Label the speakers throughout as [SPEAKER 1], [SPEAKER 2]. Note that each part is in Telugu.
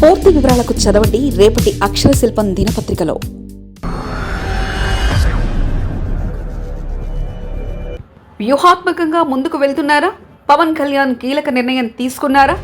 [SPEAKER 1] పూర్తి వివరాలకు చదవండి రేపటి అక్షర శిల్పం దినపత్రికలో. వ్యూహాత్మకంగా ముందుకు వెళ్తున్నారా? పవన్ కళ్యాణ్ కీలక నిర్ణయం తీసుకున్నారా?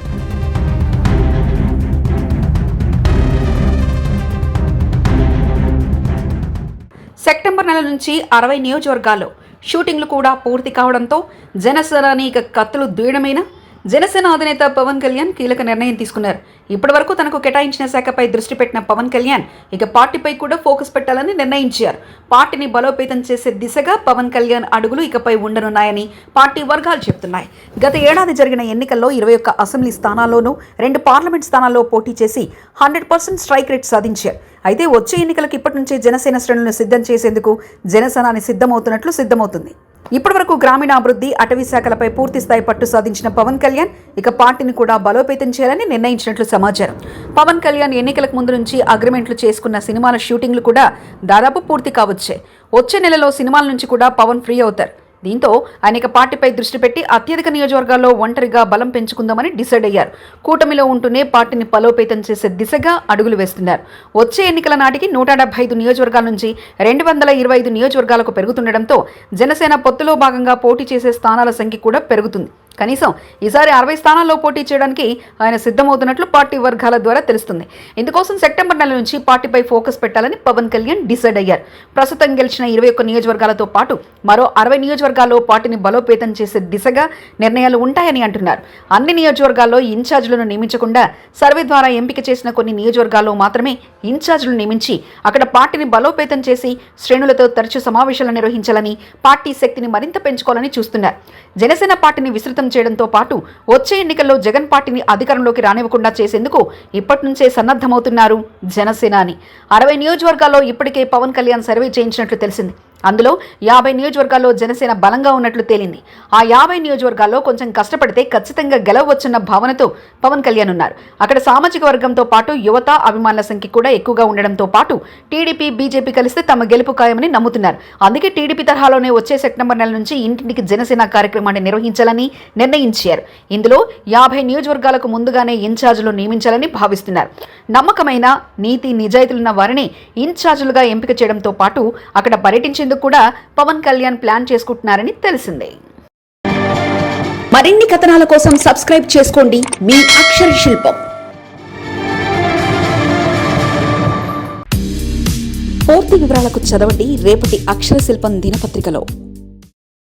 [SPEAKER 1] సెప్టెంబర్ నెల నుంచి అరవై నియోజకవర్గాల్లో షూటింగ్లు కూడా పూర్తి కావడంతో జనసేనాని ఇక కత్తులు దూయడమేనా? జనసేన అధినేత పవన్ కళ్యాణ్ కీలక నిర్ణయం తీసుకున్నారు. ఇప్పటివరకు తనకు కేటాయించిన శాఖపై దృష్టి పెట్టిన పవన్ కళ్యాణ్ ఇక పార్టీపై కూడా ఫోకస్ పెట్టాలని నిర్ణయించారు. పార్టీని బలోపేతం చేసే దిశగా పవన్ కళ్యాణ్ అడుగులు ఇకపై ఉండనున్నాయని పార్టీ వర్గాలు చెబుతున్నాయి. గత ఏడాది జరిగిన ఎన్నికల్లో ఇరవై ఒక్క అసెంబ్లీ స్థానాల్లోనూ రెండు పార్లమెంట్ స్థానాల్లో పోటీ చేసి హండ్రెడ్ పర్సెంట్ స్ట్రైక్ రేట్ సాధించారు. అయితే వచ్చే ఎన్నికలకు ఇప్పటి నుంచే జనసేన శ్రేణులను సిద్ధం చేసేందుకు జనసేనాని సిద్ధమవుతున్నట్లు సిద్ధమవుతుంది. ఇప్పటివరకు గ్రామీణాభివృద్ధి అటవీ శాఖలపై పూర్తి స్థాయి పట్టు సాధించిన పవన్ కళ్యాణ్ ఇక పార్టీని కూడా బలోపేతం చేయాలని నిర్ణయించినట్లు సమాచారం. పవన్ కళ్యాణ్ ఎన్నికలకు ముందు నుంచి అగ్రిమెంట్లు చేసుకున్న సినిమాల షూటింగ్లు కూడా దాదాపు పూర్తి కావచ్చే. వచ్చే నెలలో సినిమాల నుంచి కూడా పవన్ ఫ్రీ అవుతారు. దీంతో అనేక పార్టీపై దృష్టి పెట్టి అత్యధిక నియోజకవర్గాల్లో ఒంటరిగా బలం పెంచుకుందామని డిసైడ్ అయ్యారు. కూటమిలో ఉంటూనే పార్టీని బలోపేతం చేసే దిశగా అడుగులు వేస్తున్నారు. వచ్చే ఎన్నికల నాటికి నూట డెబ్బై ఐదు నియోజకవర్గాల నుంచి రెండు వందల ఇరవై ఐదు నియోజకవర్గాలకు పెరుగుతుండటంతో జనసేన పొత్తులో భాగంగా పోటీ చేసే స్థానాల సంఖ్య కూడా పెరుగుతుంది. కనీసం ఈసారి అరవై స్థానాల్లో పోటీ చేయడానికి ఆయన సిద్ధమవుతున్నట్లు పార్టీ వర్గాల ద్వారా తెలుస్తుంది. ఇందుకోసం సెప్టెంబర్ నెల నుంచి పార్టీపై ఫోకస్ పెట్టాలని పవన్ కళ్యాణ్ డిసైడ్ అయ్యారు. ప్రస్తుతం గెలిచిన ఇరవై ఒక్క నియోజకవర్గాలతో పాటు మరో అరవై నియోజకవర్గాల్లో పార్టీని బలోపేతం చేసే దిశగా నిర్ణయాలు ఉంటాయని అంటున్నారు. అన్ని నియోజకవర్గాల్లో ఇన్ఛార్జీలను నియమించకుండా సర్వే ద్వారా ఎంపిక చేసిన కొన్ని నియోజకవర్గాల్లో మాత్రమే ఇన్ఛార్జీలు నియమించి అక్కడ పార్టీని బలోపేతం చేసి శ్రేణులతో తరచూ సమావేశాలు నిర్వహించాలని పార్టీ శక్తిని మరింత పెంచుకోవాలని చూస్తున్నారు. జనసేన పార్టీని విస్తృతం చేయడంతో పాటు వచ్చే ఎన్నికల్లో జగన్ పార్టీని అధికారంలోకి రానివ్వకుండా చేసేందుకు ఇప్పటి నుంచే సన్నద్ధమవుతున్నారు జనసేనాని. అరవై నియోజకవర్గాల్లో ఇప్పటికే పవన్ కళ్యాణ్ సర్వే చేయించినట్లు తెలిసింది. అందులో యాభై నియోజకవర్గాల్లో జనసేన బలంగా ఉన్నట్లు తేలింది. ఆ యాభై నియోజకవర్గాల్లో కొంచెం కష్టపడితే ఖచ్చితంగా గెలవవచ్చన్న భావనతో పవన్ కళ్యాణ్ ఉన్నారు. అక్కడ సామాజిక వర్గంతో పాటు యువత అభిమానుల సంఖ్య కూడా ఎక్కువగా ఉండడంతో పాటు టీడీపీ బీజేపీ కలిస్తే తమ గెలుపు ఖాయమని నమ్ముతున్నారు. అందుకే టీడీపీ తరహాలోనే వచ్చే సెప్టెంబర్ నెల నుంచి ఇంటింటికి జనసేన కార్యక్రమాన్ని నిర్వహించాలని నిర్ణయించారు. ఇందులో యాభై నియోజకవర్గాలకు ముందుగానే ఇన్ఛార్జీలు నియమించాలని భావిస్తున్నారు. నమ్మకమైన నీతి నిజాయితీలున్న వారిని ఇన్ఛార్జీలుగా ఎంపిక చేయడంతో పాటు అక్కడ పర్యటించేందుకు కూడా పవన్ కళ్యాణ్ ప్లాన్ చేసుకుంటున్నారని తెలిసిందే. మరిన్ని కథనాల కోసం సబ్స్క్రైబ్ చేసుకోండి. మీ అక్షర శిల్పం. పూర్తి వివరాలకు చదవండి. రేపటి అక్షర శిల్పం దినపత్రికలో.